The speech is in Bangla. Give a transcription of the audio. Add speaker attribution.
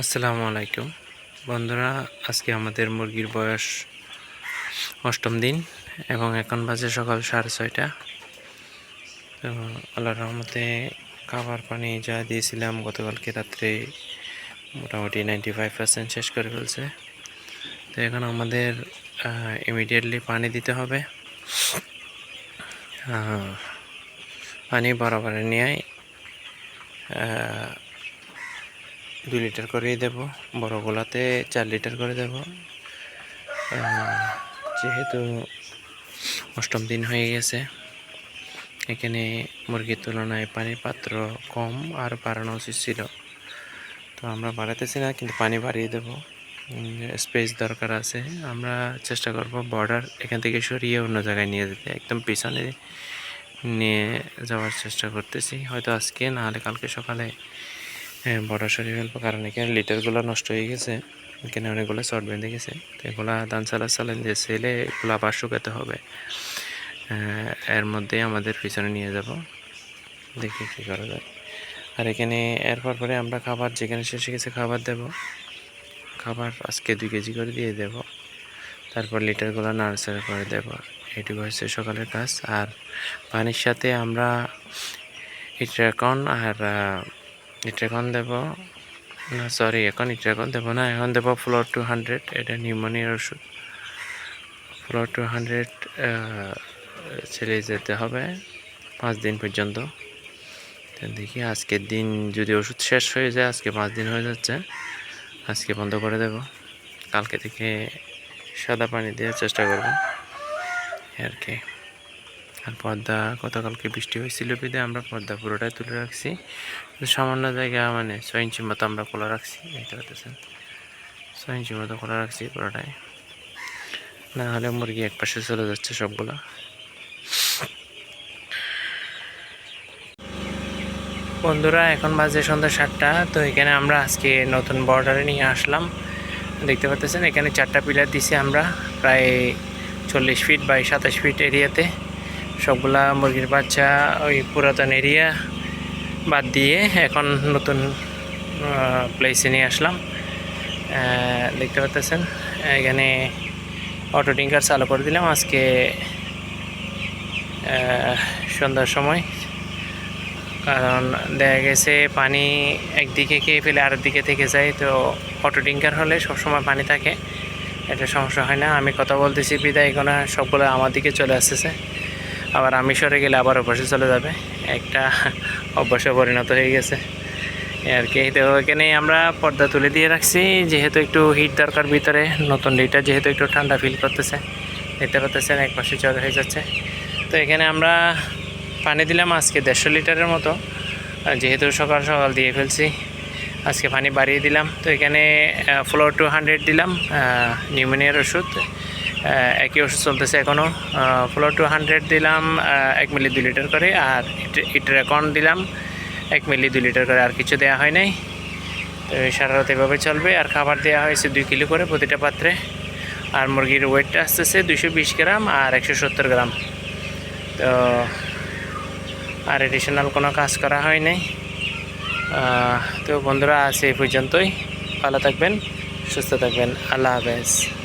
Speaker 1: আসসালামু আলাইকুম। বন্ধুরা, আজকে আমাদের মুরগির বয়স অষ্টম দিন এবং এখন বাজে সকাল সাড়ে ছয়টা। তো আল্লাহ রহমতে খাবার পানি যা দিয়েছিলাম গতকালকে রাত্রে মোটামুটি নাইনটি ফাইভ পার্সেন্ট শেষ করে ফেলছে। তো এখন আমাদের ইমিডিয়েটলি পানি দিতে হবে। পানি বরাবর নিয়ে দুই লিটার করেই দেব। বড়গুলাতে চার লিটার করে দেব। যেহেতু অষ্টম দিন হয়ে গেছে, এখানে মুরগির তুলনায় পানির পাত্র কম আর বাড়ানো উচিত ছিল। তো আমরা বাড়াতেছি না, কিন্তু পানি বাড়িয়ে দেবো। স্পেস দরকার আছে। আমরা চেষ্টা করব বর্ডার এখান থেকে সরিয়ে অন্য জায়গায় নিয়ে যেতে। একদম পিছনে নিয়ে যাওয়ার চেষ্টা করতেছি। হয়তো আজকে, না হলে কালকে সকালে হ্যাঁ বড় সরিয়ে ফেলব কারণ এখানে লিটারগুলো নষ্ট হয়ে গেছে। এখানে অনেকগুলো শর্ট বেঁধে গেছে। তো এগুলো ধান চালা চালান যে সেলে এগুলো আবার শুকাতে হবে। এর মধ্যেই আমাদের পিছনে নিয়ে যাব। দেখি কী করা যায়। আর এখানে এরপর পরে আমরা খাবার যেখানে শেষে গেছে খাবার দেব। খাবার আজকে দুই কেজি করে দিয়ে দেব। তারপর লিটারগুলো নার্সারি করে দেব। এটুকু হচ্ছে সকালের কাজ। আর পানির সাথে আমরা ইট্রাকন আর ইট্রাকন দেব। না সরি এখন ইট্রাকন দেব না, এখন দেব ফ্লোর টু হান্ড্রেড এটা নিউমোনিয়ার ওষুধ। ফ্লোর টু হান্ড্রেড ছেড়ে যেতে হবে পাঁচ দিন পর্যন্ত। দেখি, আজকের দিন যদি ওষুধ শেষ হয়ে যায়, আজকে পাঁচ দিন হয়ে যাচ্ছে, আজকে বন্ধ করে দেব। কালকে থেকে সাদা পানি দেওয়ার চেষ্টা করব। আর কি। আর পর্দা গতকালকে বৃষ্টি হয়েছিল বিদে, আমরা পর্দা পুরোটাই তুলে রাখছি। সামান্য জায়গা মানে ছয় ইঞ্চি মতো আমরা খোলা রাখছি দেখতে পাচ্ছেন ছয় ইঞ্চি মতো খোলা রাখছি পুরোটাই। না হলে মুরগি এক পাশে চলে যাচ্ছে সবগুলা। বন্ধুরা, এখন বাজে সন্ধ্যা সাতটা, তো এখানে আমরা আজকে নতুন বর্ডারে নিয়ে আসলাম। দেখতে পাচ্ছেন এখানে চারটা পিলার দিছি আমরা, প্রায় চল্লিশ ফিট বাই সাতাশ ফিট এরিয়াতে সবগুলা মুরগির বাচ্চা ওই পুরাতন এরিয়া বাদ দিয়ে এখন নতুন প্লেসে নিয়ে আসলাম। দেখতে পাচ্ছেন এখানে অটো টিঙ্কার চালু করে দিলাম আজকে সন্ধ্যার সময়। কারণ দেখা গেছে পানি একদিকে খেয়ে ফেলে আরেক দিকে থেকে যায়, তো অটো টিঙ্কার হলে সবসময় পানি থাকে, এটা সমস্যা হয় না। আমি কথা বলতেছি, বিদায় কোনো সবগুলো আমার দিকে চলে আসতেছে। আবার আমি সরে গেলে আবার অভ্যাসে চলে যাবে। একটা অভ্যাসে পরিণত হয়ে গেছে। আর কি, তো এখানে আমরা পর্দা তুলে দিয়ে রাখছি। যেহেতু একটু হিট দরকার ভিতরে, নতুন লিটার যেহেতু একটু ঠান্ডা ফিল করতেছে। দেখতে পাচ্ছেন এক পাশে জ্বর হয়ে যাচ্ছে। তো এখানে আমরা পানি দিলাম আজকে দেড়শো লিটারের মতো। যেহেতু সকাল সকাল দিয়ে ফেলছি, আজকে পানি বাড়িয়ে দিলাম। তো এখানে ফ্লোর টু হান্ড্রেড দিলাম নিউমোনিয়ার ওষুধ। একই ওষুধ চলতেছে এখনও ফ্লোর টু হান্ড্রেড দিলাম এক মিলি দু লিটার করে আর ইট্রাকন দিলাম, এক মিলি দু লিটার করে আর কিছু দেওয়া হয় নাই। তো সারা রাত এভাবে চলবে। আর খাবার দেওয়া হয়েছে দুই কিলো করে প্রতিটা পাত্রে। আর মুরগির ওয়েটটা আসতেছে দুশো বিশ গ্রাম আর একশো সত্তর গ্রাম। তো আর এডিশনাল কোনো কাজ করা হয় নাই। তো বন্ধুরা আছে এই পর্যন্তই। ভালো থাকবেন, সুস্থ থাকবেন। আল্লাহ হাফেজ।